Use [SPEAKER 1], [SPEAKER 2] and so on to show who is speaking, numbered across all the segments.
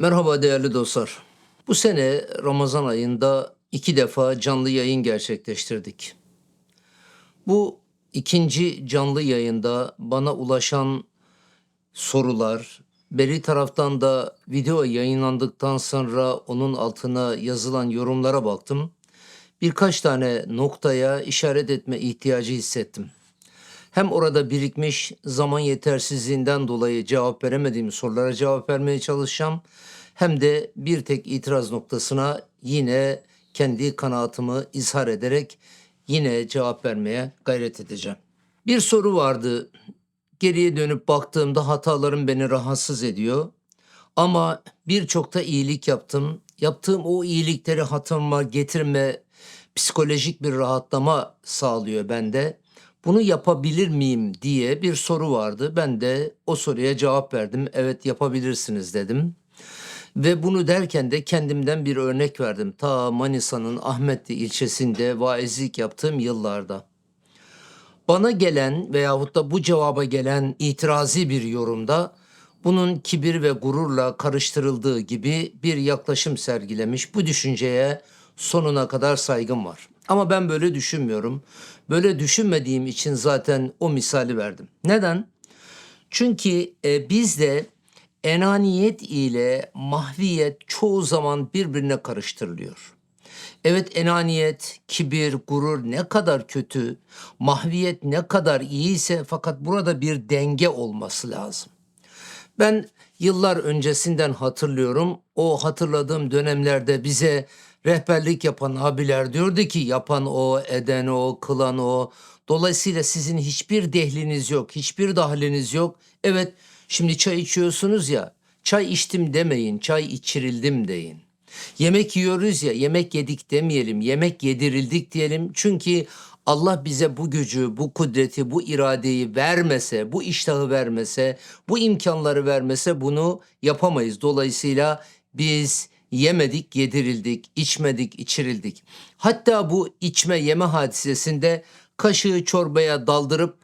[SPEAKER 1] Merhaba değerli dostlar. Bu sene Ramazan ayında iki defa canlı yayın gerçekleştirdik. Bu ikinci canlı yayında bana ulaşan sorular, beri taraftan da video yayınlandıktan sonra onun altına yazılan yorumlara baktım. Birkaç tane noktaya işaret etme ihtiyacı hissettim. Hem orada birikmiş zaman yetersizliğinden dolayı cevap veremediğim sorulara cevap vermeye çalışacağım. Hem de bir tek itiraz noktasına yine kendi kanaatımı izhar ederek yine cevap vermeye gayret edeceğim. Bir soru vardı. Geriye dönüp baktığımda hatalarım beni rahatsız ediyor. Ama birçok da iyilik yaptım. Yaptığım o iyilikleri hatırıma getirme psikolojik bir rahatlama sağlıyor bende. Bunu yapabilir miyim diye bir soru vardı. Ben de o soruya cevap verdim. Evet yapabilirsiniz dedim. Ve bunu derken de kendimden bir örnek verdim. Ta Manisa'nın Ahmetli ilçesinde vaizlik yaptığım yıllarda. Bana gelen veyahut da bu cevaba gelen itirazi bir yorumda bunun kibir ve gururla karıştırıldığı gibi bir yaklaşım sergilemiş. Bu düşünceye sonuna kadar saygım var. Ama ben böyle düşünmüyorum. Böyle düşünmediğim için zaten o misali verdim. Neden? Çünkü e, bizde enaniyet ile mahviyet çoğu zaman birbirine karıştırılıyor. Evet enaniyet, kibir, gurur ne kadar kötü, mahviyet ne kadar iyiyse fakat burada bir denge olması lazım. Ben yıllar öncesinden hatırlıyorum. O hatırladığım dönemlerde bize rehberlik yapan abiler diyordu ki yapan o, eden o, kılan o. Dolayısıyla sizin hiçbir dehliniz yok, hiçbir dahliniz yok. Evet şimdi çay içiyorsunuz ya, çay içtim demeyin, çay içirildim deyin. Yemek yiyoruz ya, yemek yedik demeyelim, yemek yedirildik diyelim. Çünkü Allah bize bu gücü, bu kudreti, bu iradeyi vermese, bu iştahı vermese, bu imkanları vermese bunu yapamayız. Dolayısıyla biz yemedik, yedirildik, içmedik, içirildik. Hatta bu içme yeme hadisesinde kaşığı çorbaya daldırıp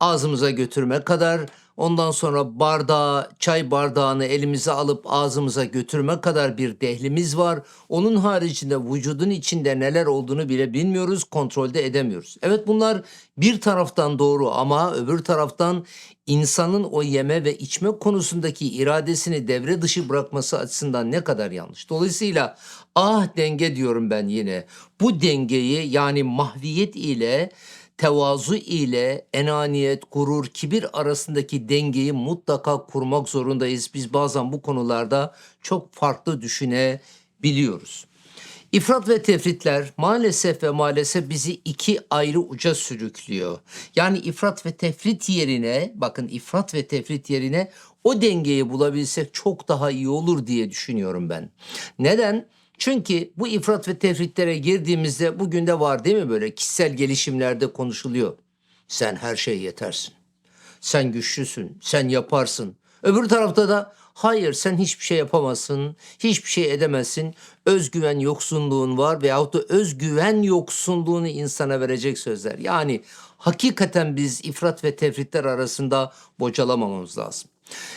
[SPEAKER 1] ağzımıza götürme kadar ondan sonra bardağı, çay bardağını elimize alıp ağzımıza götürme kadar bir dehlimiz var. Onun haricinde vücudun içinde neler olduğunu bile bilmiyoruz, kontrolde edemiyoruz. Evet bunlar bir taraftan doğru ama öbür taraftan insanın o yeme ve içme konusundaki iradesini devre dışı bırakması açısından ne kadar yanlış. Dolayısıyla ah denge diyorum ben yine. Bu dengeyi yani mahviyet ile tevazu ile enaniyet, gurur, kibir arasındaki dengeyi mutlaka kurmak zorundayız. Biz bazen bu konularda çok farklı düşünebiliyoruz. İfrat ve tefritler maalesef ve maalesef bizi iki ayrı uca sürüklüyor. Yani ifrat ve tefrit yerine bakın ifrat ve tefrit yerine o dengeyi bulabilsek çok daha iyi olur diye düşünüyorum ben. Neden? Çünkü bu ifrat ve tefritlere girdiğimizde bugün de var değil mi böyle kişisel gelişimlerde konuşuluyor. Sen her şeye yetersin. Sen güçlüsün, sen yaparsın. Öbür tarafta da hayır sen hiçbir şey yapamazsın, hiçbir şey edemezsin. Özgüven yoksunluğun var veyahut da özgüven yoksunluğunu insana verecek sözler. Yani hakikaten biz ifrat ve tefritler arasında bocalamamamız lazım.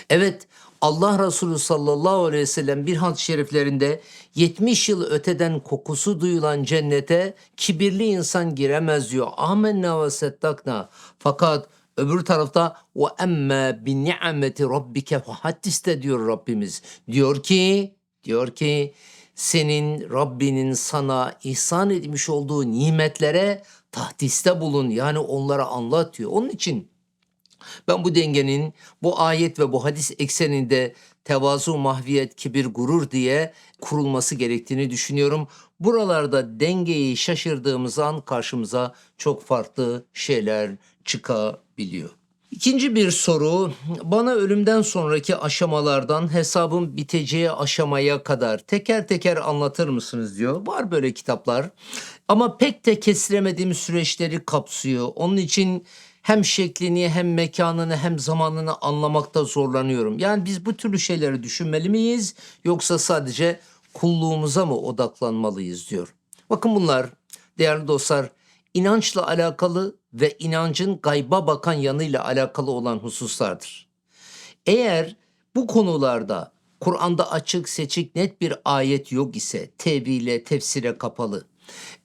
[SPEAKER 1] Evet Allah Resulü sallallahu aleyhi ve sellem bir hadis-i şeriflerinde 70 yıl öteden kokusu duyulan cennete kibirli insan giremez diyor. Amenna ve settakna. Fakat öbür tarafta ve emme bi ni'meti rabbike fahaddis de diyor Rabbimiz. Diyor ki diyor ki senin Rabbinin sana ihsan etmiş olduğu nimetlere tahdiste bulun. Yani onlara anlat diyor. Onun için ben bu dengenin bu ayet ve bu hadis ekseninde tevazu, mahviyet, kibir, gurur diye kurulması gerektiğini düşünüyorum. Buralarda dengeyi şaşırdığımız an karşımıza çok farklı şeyler çıkabiliyor. İkinci bir soru bana ölümden sonraki aşamalardan hesabın biteceği aşamaya kadar teker teker anlatır mısınız diyor. Var böyle kitaplar ama pek de kestiremediğim süreçleri kapsıyor. Onun için hem şeklini hem mekanını hem zamanını anlamakta zorlanıyorum. Yani biz bu türlü şeyleri düşünmeli miyiz yoksa sadece kulluğumuza mı odaklanmalıyız diyor. Bakın bunlar değerli dostlar inançla alakalı ve inancın gayba bakan yanıyla alakalı olan hususlardır. Eğer bu konularda Kur'an'da açık, seçik, net bir ayet yok ise tevhile, tefsire kapalı.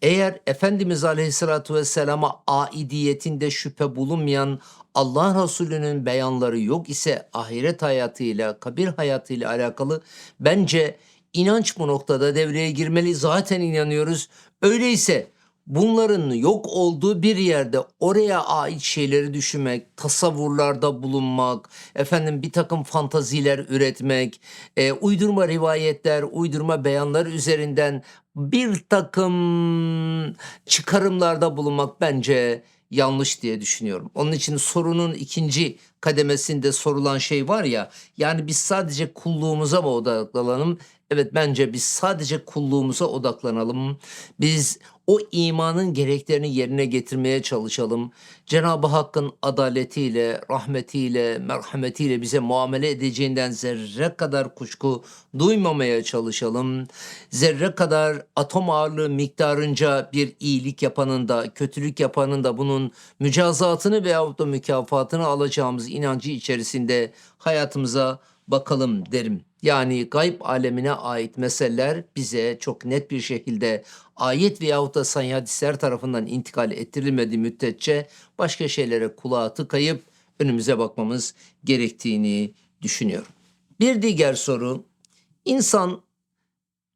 [SPEAKER 1] Eğer Efendimiz Aleyhisselatü Vesselam'a aidiyetinde şüphe bulunmayan Allah Resulü'nün beyanları yok ise ahiret hayatıyla, kabir hayatıyla alakalı bence inanç bu noktada devreye girmeli. Zaten inanıyoruz. Öyleyse bunların yok olduğu bir yerde oraya ait şeyleri düşünmek, tasavvurlarda bulunmak, efendim bir takım fantaziler üretmek, e, uydurma rivayetler, uydurma beyanlar üzerinden bir takım çıkarımlarda bulunmak bence yanlış diye düşünüyorum. Onun için sorunun ikinci kademesinde sorulan şey var ya yani biz sadece kulluğumuza mı odaklanalım? Evet bence biz sadece kulluğumuza odaklanalım. Biz o imanın gereklerini yerine getirmeye çalışalım. Cenab-ı Hakk'ın adaletiyle, rahmetiyle, merhametiyle bize muamele edeceğinden zerre kadar kuşku duymamaya çalışalım. Zerre kadar atom ağırlığı miktarınca bir iyilik yapanın da, kötülük yapanın da bunun mücazatını veyahut da mükafatını alacağımız inancı içerisinde hayatımıza bakalım derim. Yani gayb alemine ait meseleler bize çok net bir şekilde ayet veyahut da sahih hadisler tarafından intikal ettirilmediği müddetçe başka şeylere kulağı tıkayıp önümüze bakmamız gerektiğini düşünüyorum. Bir diğer soru, insan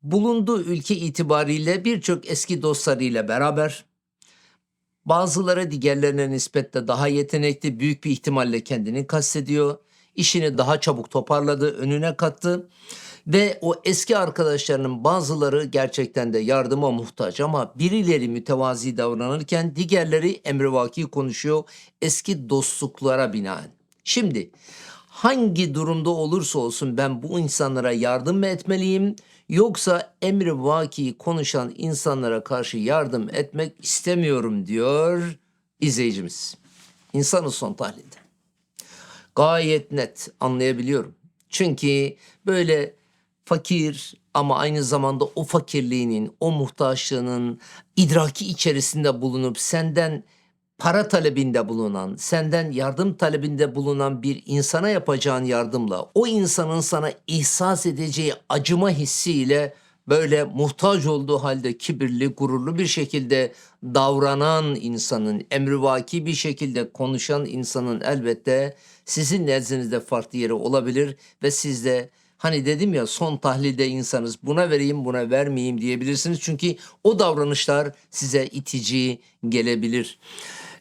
[SPEAKER 1] bulunduğu ülke itibariyle birçok eski dostlarıyla beraber bazıları diğerlerine nispetle daha yetenekli büyük bir ihtimalle kendini kastediyor. İşini daha çabuk toparladı, önüne kattı. Ve o eski arkadaşlarının bazıları gerçekten de yardıma muhtaç ama birileri mütevazi davranırken diğerleri emrivaki konuşuyor eski dostluklara binaen. Şimdi hangi durumda olursa olsun ben bu insanlara yardım mı etmeliyim yoksa emri vaki konuşan insanlara karşı yardım etmek istemiyorum diyor izleyicimiz. İnsanın son tahlilde. Gayet net anlayabiliyorum. Çünkü böyle fakir ama aynı zamanda o fakirliğinin, o muhtaçlığının idraki içerisinde bulunup senden para talebinde bulunan, senden yardım talebinde bulunan bir insana yapacağın yardımla o insanın sana ihsas edeceği acıma hissiyle böyle muhtaç olduğu halde kibirli, gururlu bir şekilde davranan insanın, emrivaki bir şekilde konuşan insanın elbette sizin nezdinizde farklı yeri olabilir ve siz de hani dedim ya son tahlilde insanız buna vereyim buna vermeyeyim diyebilirsiniz. Çünkü o davranışlar size itici gelebilir.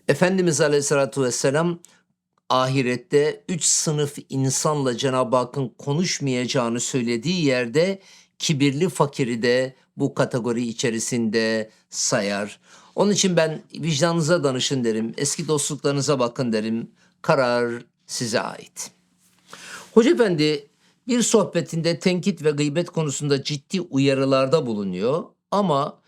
[SPEAKER 1] Efendimiz Aleyhisselatü Vesselam ahirette üç sınıf insanla Cenab-ı Hakk'ın konuşmayacağını söylediği yerde kibirli fakiri de bu kategori içerisinde sayar. Onun için ben vicdanınıza danışın derim, eski dostluklarınıza bakın derim. Karar size ait. Hoca Efendi bir sohbetinde tenkit ve gıybet konusunda ciddi uyarılarda bulunuyor ama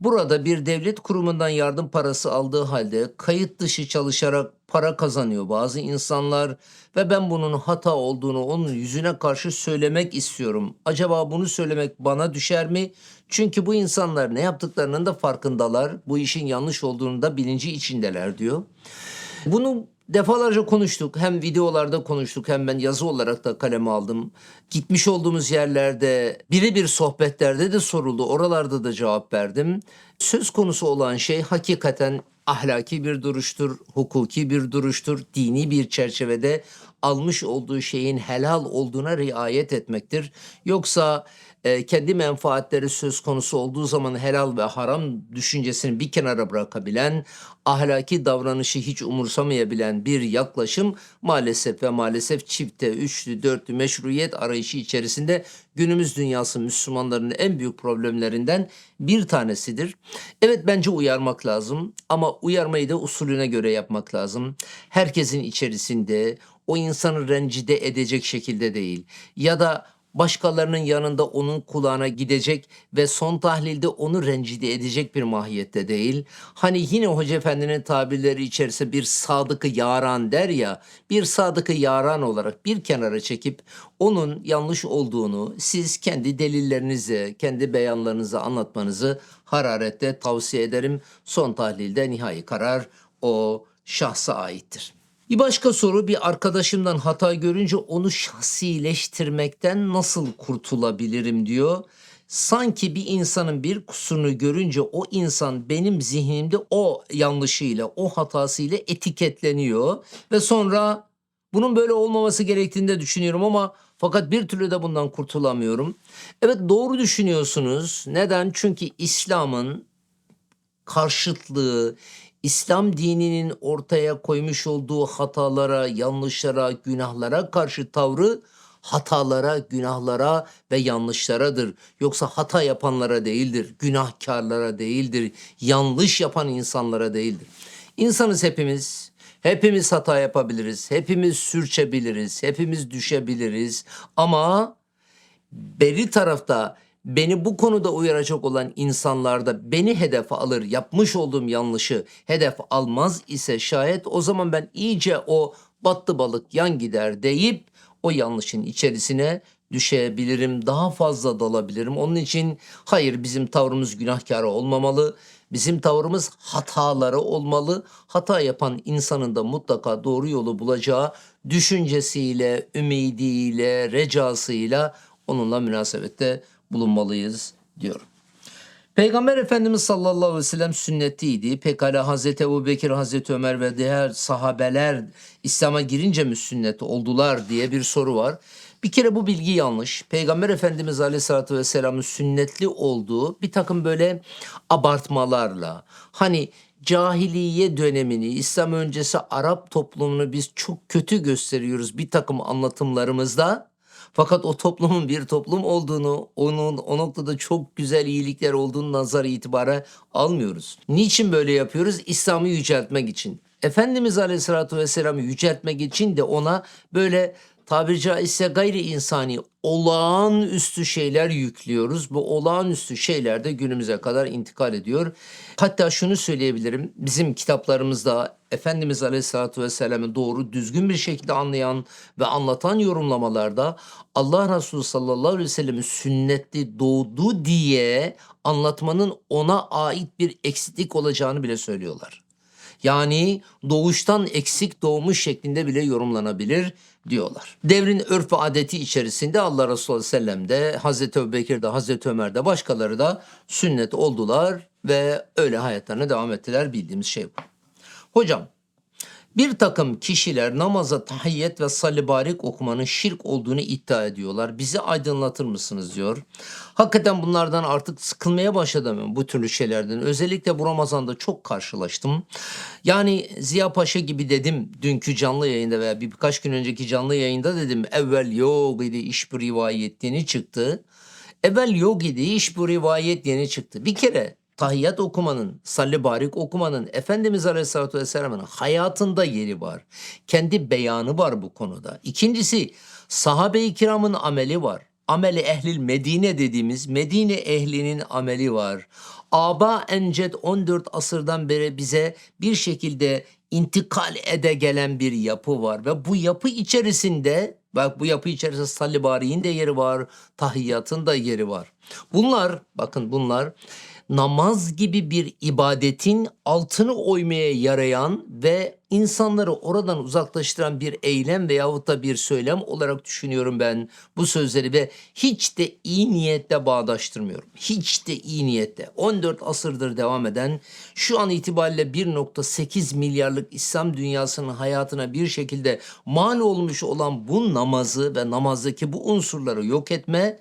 [SPEAKER 1] burada bir devlet kurumundan yardım parası aldığı halde kayıt dışı çalışarak para kazanıyor bazı insanlar ve ben bunun hata olduğunu onun yüzüne karşı söylemek istiyorum. Acaba bunu söylemek bana düşer mi? Çünkü bu insanlar ne yaptıklarının da farkındalar. Bu işin yanlış olduğunu da bilinci içindeler diyor. Bunu defalarca konuştuk. Hem videolarda konuştuk hem ben yazı olarak da kaleme aldım. Gitmiş olduğumuz yerlerde birebir sohbetlerde de soruldu. Oralarda da cevap verdim. Söz konusu olan şey hakikaten ahlaki bir duruştur, hukuki bir duruştur, dini bir çerçevede almış olduğu şeyin helal olduğuna riayet etmektir. Yoksa e, kendi menfaatleri söz konusu olduğu zaman helal ve haram düşüncesini bir kenara bırakabilen, ahlaki davranışı hiç umursamayabilen bir yaklaşım maalesef ve maalesef çifte, üçlü, dörtlü meşruiyet arayışı içerisinde günümüz dünyası Müslümanların en büyük problemlerinden bir tanesidir. Evet bence uyarmak lazım ama uyarmayı da usulüne göre yapmak lazım. Herkesin içerisinde o insanı rencide edecek şekilde değil ya da başkalarının yanında onun kulağına gidecek ve son tahlilde onu rencide edecek bir mahiyette değil. Hani yine Hoca Efendi'nin tabirleri içerisinde bir sadıkı yaran der ya, bir sadıkı yaran olarak bir kenara çekip onun yanlış olduğunu siz kendi delillerinizle, kendi beyanlarınızı anlatmanızı hararetle tavsiye ederim. Son tahlilde nihai karar o şahsa aittir. Bir başka soru bir arkadaşımdan hata görünce onu şahsileştirmekten nasıl kurtulabilirim diyor. Sanki bir insanın bir kusurunu görünce o insan benim zihnimde o yanlışıyla, o hatasıyla etiketleniyor ve sonra bunun böyle olmaması gerektiğini de düşünüyorum ama fakat bir türlü de bundan kurtulamıyorum. Evet doğru düşünüyorsunuz. Neden? Çünkü İslam'ın karşıtlığı, İslam dininin ortaya koymuş olduğu hatalara, yanlışlara, günahlara karşı tavrı hatalara, günahlara ve yanlışlaradır. Yoksa hata yapanlara değildir, günahkarlara değildir, yanlış yapan insanlara değildir. İnsanız hepimiz. Hepimiz hata yapabiliriz, hepimiz sürçebiliriz, hepimiz düşebiliriz ama beri tarafta beni bu konuda uyaracak olan insanlar da beni hedef alır, yapmış olduğum yanlışı hedef almaz ise şayet o zaman ben iyice o battı balık yan gider deyip o yanlışın içerisine düşebilirim, daha fazla dalabilirim. Onun için hayır bizim tavrımız günahkar olmamalı. Bizim tavrımız hataları olmalı. Hata yapan insanın da mutlaka doğru yolu bulacağı düşüncesiyle, ümidiyle, recasıyla onunla münasebette bulunmalıyız diyor. Peygamber Efendimiz sallallahu aleyhi ve sellem sünnetiydi. Pekala Hazreti Ebu Bekir, Hazreti Ömer ve diğer sahabeler İslam'a girince mi sünnet oldular diye bir soru var. Bir kere bu bilgi yanlış. Peygamber Efendimiz Aleyhisselatü Vesselam'ın sünnetli olduğu bir takım böyle abartmalarla hani cahiliye dönemini, İslam öncesi Arap toplumunu biz çok kötü gösteriyoruz bir takım anlatımlarımızda. Fakat o toplumun bir toplum olduğunu, onun o noktada çok güzel iyilikler olduğunu nazar itibara almıyoruz. Niçin böyle yapıyoruz? İslam'ı yüceltmek için. Efendimiz Aleyhisselatü Vesselam'ı yüceltmek için de ona böyle tabiri caizse gayri insani olağanüstü şeyler yüklüyoruz. Bu olağanüstü şeyler de günümüze kadar intikal ediyor. Hatta şunu söyleyebilirim. Bizim kitaplarımızda Efendimiz Aleyhisselatü Vesselam'ı doğru düzgün bir şekilde anlayan ve anlatan yorumlamalarda Allah Resulü sallallahu aleyhi ve sellem'in sünnetli doğdu diye anlatmanın ona ait bir eksiklik olacağını bile söylüyorlar. Yani doğuştan eksik doğmuş şeklinde bile yorumlanabilir diyorlar. Devrin örf ve adeti içerisinde Allah Resulü Sellem'de, Hazreti Ebubekir'de, Hazreti Ömer'de başkaları da sünnet oldular ve öyle hayatlarına devam ettiler bildiğimiz şey bu. Hocam bir takım kişiler namaza tahiyyet ve salibarik okumanın şirk olduğunu iddia ediyorlar. Bizi aydınlatır mısınız diyor. Hakikaten bunlardan artık sıkılmaya başladım bu türlü şeylerden. Özellikle bu Ramazan'da çok karşılaştım. Yani Ziya Paşa gibi dedim dünkü canlı yayında veya bir birkaç gün önceki canlı yayında dedim. Evvel yok idi iş bu rivayet yeni çıktı. Evvel yok idi iş bu rivayet yeni çıktı. Bir kere tahiyyat okumanın, salli barik okumanın Efendimiz Aleyhisselatü Vesselam'ın hayatında yeri var. Kendi beyanı var bu konuda. İkincisi sahabe-i kiramın ameli var. Ameli ehlil Medine dediğimiz Medine ehlinin ameli var. Aba Enced 14 asırdan beri bize bir şekilde intikal ede gelen bir yapı var ve bu yapı içerisinde bak bu yapı içerisinde salli bariğin de yeri var, tahiyyatın da yeri var. Bunlar bakın bunlar namaz gibi bir ibadetin altını oymaya yarayan ve insanları oradan uzaklaştıran bir eylem veyahut da bir söylem olarak düşünüyorum ben bu sözleri ve hiç de iyi niyetle bağdaştırmıyorum. Hiç de iyi niyetle. 14 asırdır devam eden şu an itibariyle 1.8 milyarlık İslam dünyasının hayatına bir şekilde mal olmuş olan bu namazı ve namazdaki bu unsurları yok etme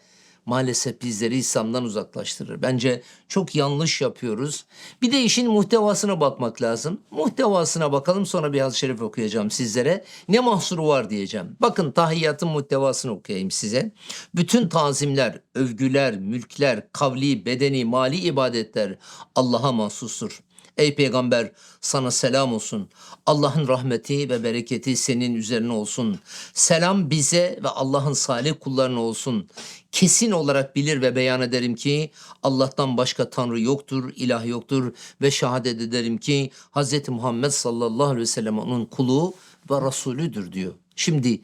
[SPEAKER 1] maalesef bizleri İslam'dan uzaklaştırır. Bence çok yanlış yapıyoruz. Bir de işin muhtevasına bakmak lazım. Muhtevasına bakalım sonra bir hadis-i şerif okuyacağım sizlere. Ne mahsuru var diyeceğim. Bakın tahiyyatın muhtevasını okuyayım size. Bütün tazimler, övgüler, mülkler, kavli, bedeni, mali ibadetler Allah'a mahsustur. Ey peygamber sana selam olsun. Allah'ın rahmeti ve bereketi senin üzerine olsun. Selam bize ve Allah'ın salih kullarına olsun. Kesin olarak bilir ve beyan ederim ki Allah'tan başka tanrı yoktur, ilah yoktur ve şehadet ederim ki Hz. Muhammed sallallahu aleyhi ve sellem onun kulu ve Resulüdür diyor. Şimdi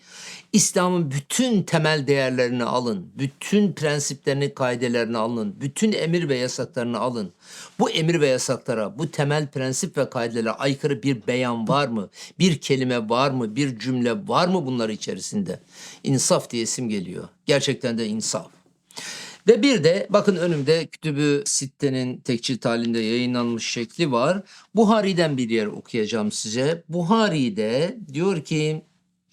[SPEAKER 1] İslam'ın bütün temel değerlerini alın, bütün prensiplerini, kaidelerini alın, bütün emir ve yasaklarını alın. Bu emir ve yasaklara, bu temel prensip ve kaidelere aykırı bir beyan var mı? Bir kelime var mı? Bir cümle var mı bunlar içerisinde? İnsaf diye isim geliyor. Gerçekten de insaf. Ve bir de bakın önümde Kütübü Sitte'nin tekçil halinde yayınlanmış şekli var. Buhari'den bir yer okuyacağım size. Buhari'de diyor ki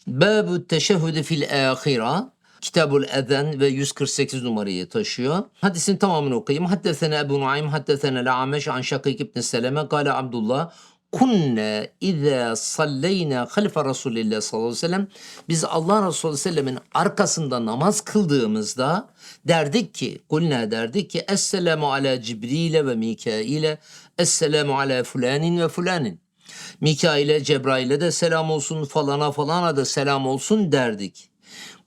[SPEAKER 1] Babu teşehhüdü fil ahira Kitabul Ezen ve 148 numarayı taşıyor. Hadisin tamamını okuyayım. Haddesene Ebu Nuaym, haddesene La'ameş an Şakik ibn Seleme, Gale Abdullah, kunne izâ salleyna halfe Resulillah sallallahu aleyhi ve sellem. Biz Allah Resulü sellemin arkasında namaz kıldığımızda derdik ki kulna derdik ki Esselamu ala Cibril'e ve Mikail'e Esselamu ala fulanin ve fulanin. Mikail'e Cebrail'e de selam olsun falana falana da selam olsun derdik.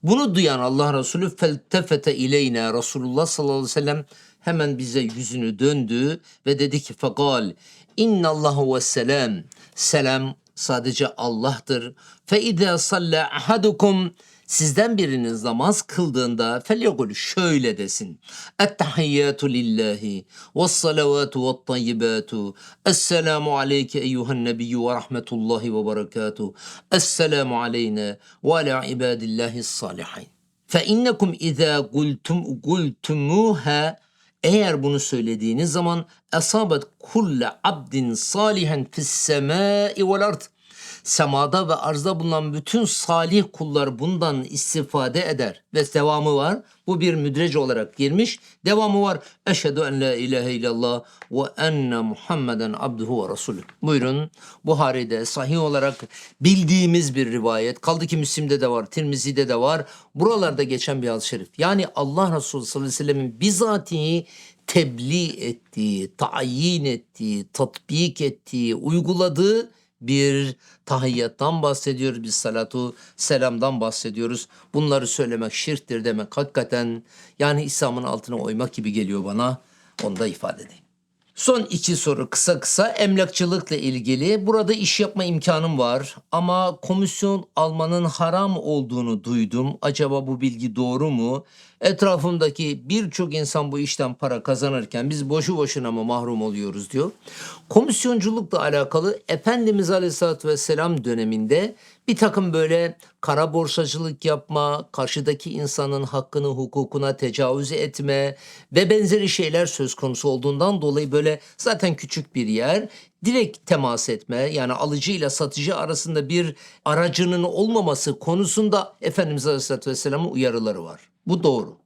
[SPEAKER 1] Bunu duyan Allah Resulü feltefete ileyne Resulullah sallallahu aleyhi ve sellem. Hemen bize yüzünü döndü ve dedi ki fakal innallahu ve selam selam sadece Allah'tır. Fe idâ salla ahadukum Sizden biriniz namaz kıldığında felyegul şöyle desin. Ettehiyyatu lillahi ve salavatu ve tayyibatu. Esselamu aleyke eyyuhen nebiyyü ve rahmetullahi ve berekatuhu. Esselamu aleyne ve ala ibadillahi salihin. Fe innekum izâ gultum gultumuha eğer bunu söylediğiniz zaman esabet kulle abdin salihen fis semai vel ard semada ve arzda bulunan bütün salih kullar bundan istifade eder. Ve devamı var. Bu bir müdrece olarak girmiş. Devamı var. Eşhedü en la ilahe illallah ve enne Muhammeden abduhu ve resulü. Buyurun. Buhari'de sahih olarak bildiğimiz bir rivayet. Kaldı ki Müslim'de de var, Tirmizi'de de var. Buralarda geçen bir hadis-i şerif. Yani Allah Resulü sallallahu aleyhi ve sellemin bizatihi tebliğ ettiği, tayin ettiği, tatbik ettiği, uyguladığı bir tahiyyattan bahsediyoruz. Biz salatu selamdan bahsediyoruz. Bunları söylemek şirktir demek hakikaten yani İslam'ın altına oymak gibi geliyor bana. Onu da ifade edeyim. Son iki soru kısa kısa emlakçılıkla ilgili. Burada iş yapma imkanım var ama komisyon almanın haram olduğunu duydum. Acaba bu bilgi doğru mu? Etrafımdaki birçok insan bu işten para kazanırken biz boşu boşuna mı mahrum oluyoruz diyor. Komisyonculukla alakalı Efendimiz Aleyhisselatü Vesselam döneminde bir takım böyle kara borsacılık yapma, karşıdaki insanın hakkını hukukuna tecavüz etme ve benzeri şeyler söz konusu olduğundan dolayı böyle zaten küçük bir yer direkt temas etme yani alıcı ile satıcı arasında bir aracının olmaması konusunda Efendimiz Aleyhisselatü Vesselam'ın uyarıları var. Bu doğru.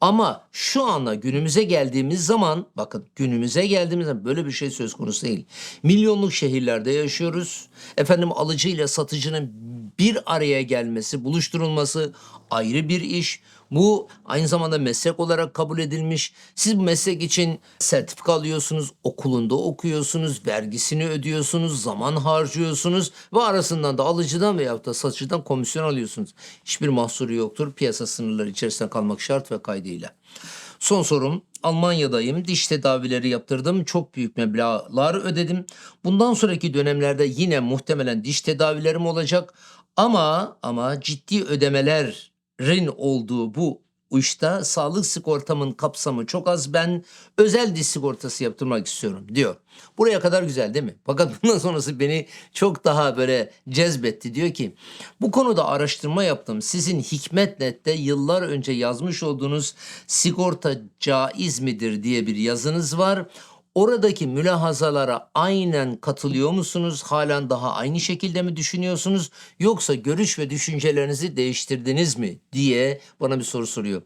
[SPEAKER 1] Ama şu anda günümüze geldiğimiz zaman bakın günümüze geldiğimiz zaman böyle bir şey söz konusu değil. Milyonluk şehirlerde yaşıyoruz. Efendim alıcı ile satıcının bir araya gelmesi, buluşturulması ayrı bir iş. Bu aynı zamanda meslek olarak kabul edilmiş. Siz bu meslek için sertifika alıyorsunuz, okulunda okuyorsunuz, vergisini ödüyorsunuz, zaman harcıyorsunuz ve arasından da alıcıdan veya da satıcıdan komisyon alıyorsunuz. Hiçbir mahsuru yoktur. Piyasa sınırları içerisinde kalmak şart ve kaydıyla. Son sorum Almanya'dayım. Diş tedavileri yaptırdım. Çok büyük meblağlar ödedim. Bundan sonraki dönemlerde yine muhtemelen diş tedavilerim olacak. Ama ama ciddi ödemelerin olduğu bu işte sağlık sigortamın kapsamı çok az. Ben özel diş sigortası yaptırmak istiyorum diyor. Buraya kadar güzel değil mi? Fakat bundan sonrası beni çok daha böyle cezbetti. Diyor ki bu konuda araştırma yaptım. Sizin Hikmetnet'te yıllar önce yazmış olduğunuz sigorta caiz midir diye bir yazınız var. Oradaki mülahazalara aynen katılıyor musunuz? Halen daha aynı şekilde mi düşünüyorsunuz? Yoksa görüş ve düşüncelerinizi değiştirdiniz mi? diye bana bir soru soruyor.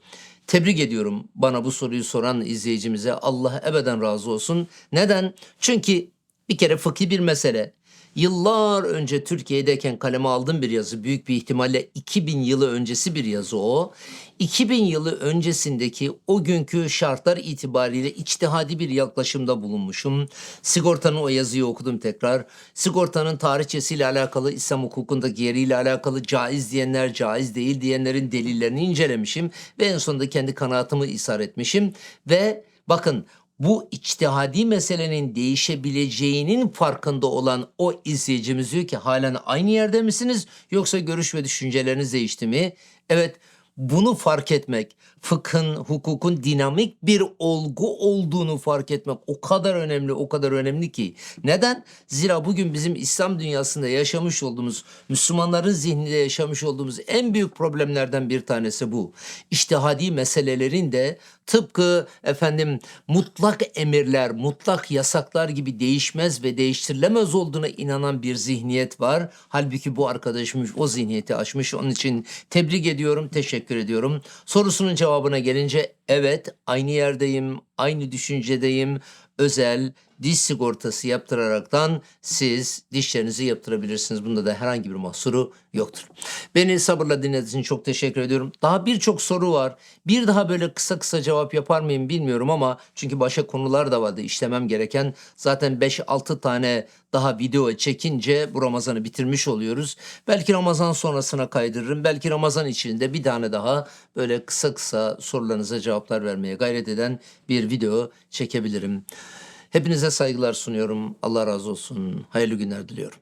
[SPEAKER 1] Tebrik ediyorum bana bu soruyu soran izleyicimize. Allah ebeden razı olsun. Neden? Çünkü bir kere fıkhi bir mesele. Yıllar önce Türkiye'deyken kaleme aldığım bir yazı. Büyük bir ihtimalle 2000 yılı öncesi bir yazı o. 2000 yılı öncesindeki o günkü şartlar itibariyle içtihadi bir yaklaşımda bulunmuşum. Sigortanın o yazıyı okudum tekrar. Sigortanın tarihçesiyle alakalı, İslam hukukundaki yeriyle alakalı caiz diyenler, caiz değil diyenlerin delillerini incelemişim. Ve en sonunda kendi kanaatımı isar etmişim. Ve bakın bu içtihadi meselenin değişebileceğinin farkında olan o izleyicimiz diyor ki halen aynı yerde misiniz yoksa görüş ve düşünceleriniz değişti mi? Evet bunu fark etmek, fıkhın, hukukun dinamik bir olgu olduğunu fark etmek o kadar önemli, o kadar önemli ki. Neden? Zira bugün bizim İslam dünyasında yaşamış olduğumuz, Müslümanların zihninde yaşamış olduğumuz en büyük problemlerden bir tanesi bu. İçtihadi meselelerin de tıpkı efendim mutlak emirler, mutlak yasaklar gibi değişmez ve değiştirilemez olduğuna inanan bir zihniyet var. Halbuki bu arkadaşımız o zihniyeti aşmış. Onun için tebrik ediyorum, teşekkür ediyorum. Sorusunun cevabına gelince evet aynı yerdeyim, aynı düşüncedeyim. Özel diş sigortası yaptıraraktan siz dişlerinizi yaptırabilirsiniz. Bunda da herhangi bir mahsuru yoktur. Beni sabırla dinlediğiniz için çok teşekkür ediyorum. Daha birçok soru var. Bir daha böyle kısa kısa cevap yapar mıyım bilmiyorum ama çünkü başka konular da vardı işlemem gereken. Zaten 5-6 tane daha video çekince bu Ramazan'ı bitirmiş oluyoruz. Belki Ramazan sonrasına kaydırırım. Belki Ramazan içinde bir tane daha böyle kısa kısa sorularınıza cevaplar vermeye gayret eden bir video çekebilirim. Hepinize saygılar sunuyorum. Allah razı olsun. Hayırlı günler diliyorum.